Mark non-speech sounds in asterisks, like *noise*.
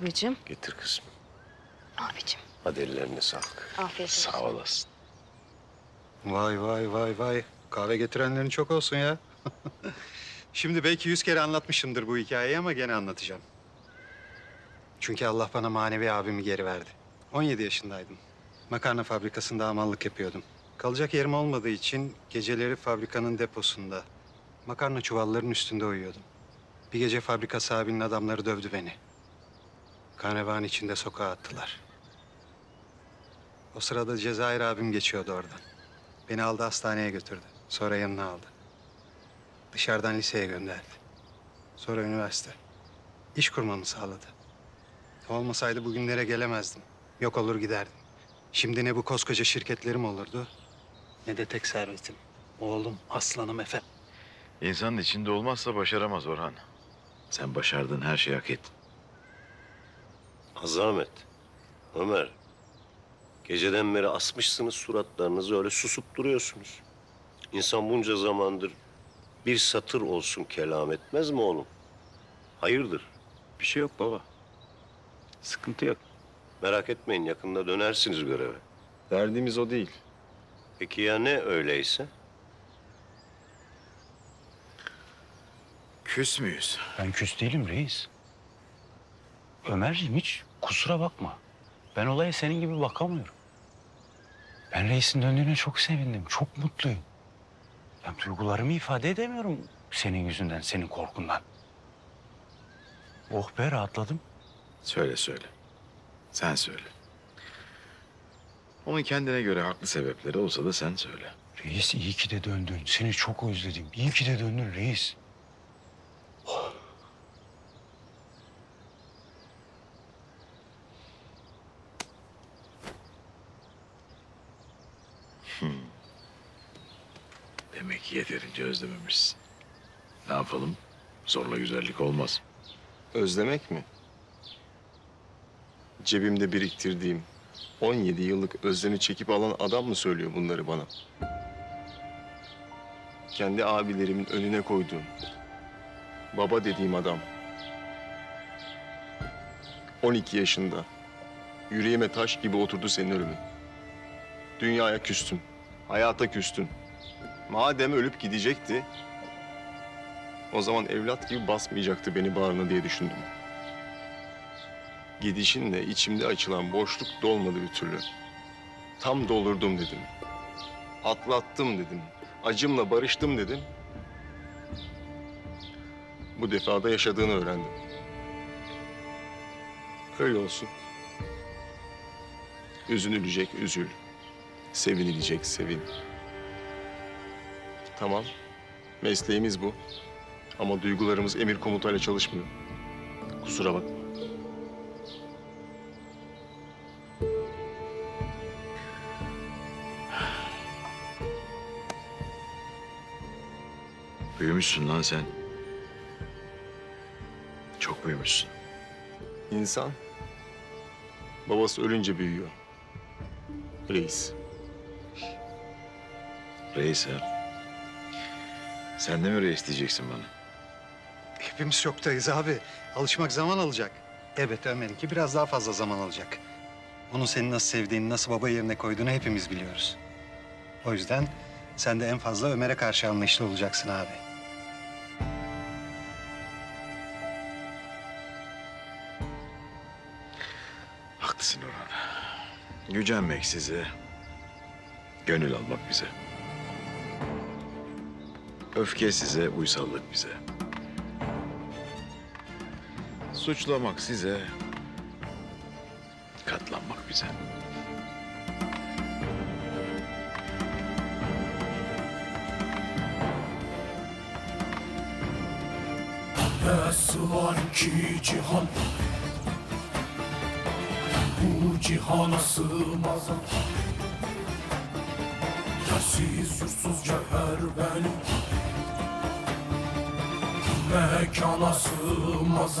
Babacığım. Getir kızım. Abicim. Hadi ellerine sağlık. Afiyet olsun. Sağ olasın. Vay vay vay vay. Kahve getirenlerin çok olsun ya. *laughs* Şimdi belki yüz kere anlatmışımdır bu hikayeyi ama gene anlatacağım. Çünkü Allah bana manevi abimi geri verdi. 17 yaşındaydım. Makarna fabrikasında hamallık yapıyordum. Kalacak yerim olmadığı için geceleri fabrikanın deposunda makarna çuvallarının üstünde uyuyordum. Bir gece fabrika sahibinin adamları dövdü beni. Karnevan içinde sokağa attılar. O sırada Cezayir abim geçiyordu oradan. Beni aldı hastaneye götürdü. Sonra yanına aldı. Dışarıdan liseye gönderdi. Sonra üniversite. İş kurmamı sağladı. Olmasaydı bugünlere gelemezdim. Yok olur giderdim. Şimdi ne bu koskoca şirketlerim olurdu... ...ne de tek servetim. Oğlum, aslanım efendim. İnsanın içinde olmazsa başaramaz Orhan. Sen başardın her şeyi hak ettin. Azamet. Ömer. Geceden beri asmışsınız suratlarınızı öyle susup duruyorsunuz. İnsan bunca zamandır bir satır olsun kelam etmez mi oğlum? Hayırdır? Bir şey yok baba. Sıkıntı yok. Merak etmeyin yakında dönersiniz göreve. Derdimiz o değil. Peki ya ne öyleyse? Küs müyüz? Ben küs değilim reis. Ömerciğim hiç kusura bakma. Ben olaya senin gibi bakamıyorum. Ben reisin döndüğüne çok sevindim. Çok mutluyum. Ben duygularımı ifade edemiyorum senin yüzünden, senin korkundan. Oh be rahatladım. Söyle söyle. Sen söyle. Onun kendine göre haklı sebepleri olsa da sen söyle. Reis iyi ki de döndün. Seni çok özledim. İyi ki de döndün reis. Demek ki yeterince özlememişsin. Ne yapalım? Zorla güzellik olmaz. Özlemek mi? Cebimde biriktirdiğim 17 yıllık özlemi çekip alan adam mı söylüyor bunları bana? Kendi abilerimin önüne koyduğum, baba dediğim adam. 12 yaşında. Yüreğime taş gibi oturdu senin ölümün. Dünyaya küstün, hayata küstün. Madem ölüp gidecekti, o zaman evlat gibi basmayacaktı beni bağrına diye düşündüm. Gidişinle içimde açılan boşluk dolmadı bir türlü. Tam doldurdum dedim. Atlattım dedim. Acımla barıştım dedim. Bu defada yaşadığını öğrendim. Öyle olsun. Üzünülecek üzül. Sevinilecek sevin. Tamam. Mesleğimiz bu. Ama duygularımız emir komutayla çalışmıyor. Kusura bakma. Büyümüşsün lan sen. Çok büyümüşsün. İnsan babası ölünce büyüyor. Reis. Reis ha. Sen de mi reis diyeceksin bana? Hepimiz şoktayız abi. Alışmak zaman alacak. Evet Ömer'inki biraz daha fazla zaman alacak. Onun seni nasıl sevdiğini, nasıl baba yerine koyduğunu hepimiz biliyoruz. O yüzden sen de en fazla Ömer'e karşı anlayışlı olacaksın abi. Haklısın Orhan. Gücenmek size, gönül almak bize. Öfke size, uysallık bize. Suçlamak size, katlanmak bize. Nasıl var ki cihan Bu cihana sığmaz Yersiz yursuz cevher benim Mekana sığmaz